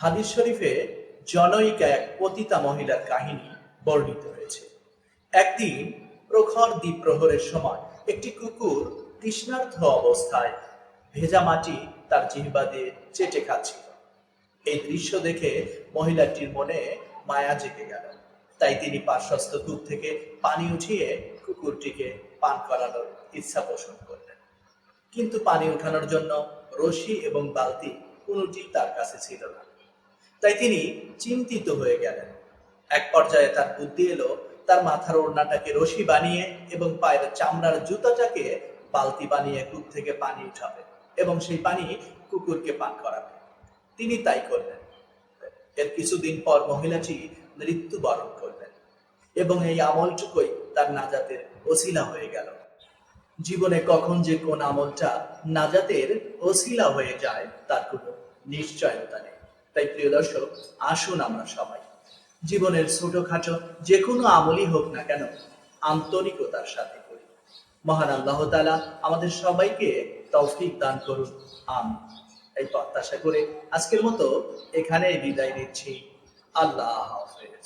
হাদিস শরীফে জনৈকা এক পতিতা মহিলার কাহিনী বর্ণিত হয়েছে। একদিন প্রখর দ্বীপ প্রহরের সময় একটি কুকুর তৃষ্ণার্থ অবস্থায় ভেজা মাটি তার জিহ্বা দিয়ে চেটে খাচ্ছিল। এই দৃশ্য দেখে মহিলাটির মনে মায়া জেগে গেল। তাই তিনি পার্শ্বস্থ কূপ থেকে পানি উঠিয়ে কুকুরটিকে পান করানোর ইচ্ছা পোষণ করলেন। কিন্তু পানি উঠানোর জন্য রশি এবং বালতি কোনোটি তার কাছে ছিল না। তাই তিনি চিন্তিত হয়ে গেলেন। এক পর্যায়ে তার বুদ্ধি এলো, তার মাথার ওড়নাটাকে রশি বানিয়ে এবং পায়ের চামড়ার জুতাটাকে বালতি বানিয়ে কূপ থেকে পানি উঠাবে এবং সেই পানি কুকুরকে পান করাবে। তিনি তাই করলেন। এর কিছুদিন পর মহিলাটি মৃত্যুবরণ করলেন এবং এই আমলটুকুই তার নাজাতের ওসিলা হয়ে গেল। জীবনে কখন যে কোন আমলটা নাজাতের ওসিলা হয়ে যায়, তার কোনো নিশ্চয়তা নেই। তাই প্রিয় দর্শক, আসুন আমরা সবাই। জীবনের ছোটখাটো যে কোনো আমলই হোক না কেন, আন্তরিকতার সাথে করি। মহান আল্লাহ তালা আমাদের সবাইকে তৌফিক দান করুন। আমি এই প্রত্যাশা করে আজকের মতো এখানে বিদায় নিচ্ছি। আল্লাহ হাফেজ।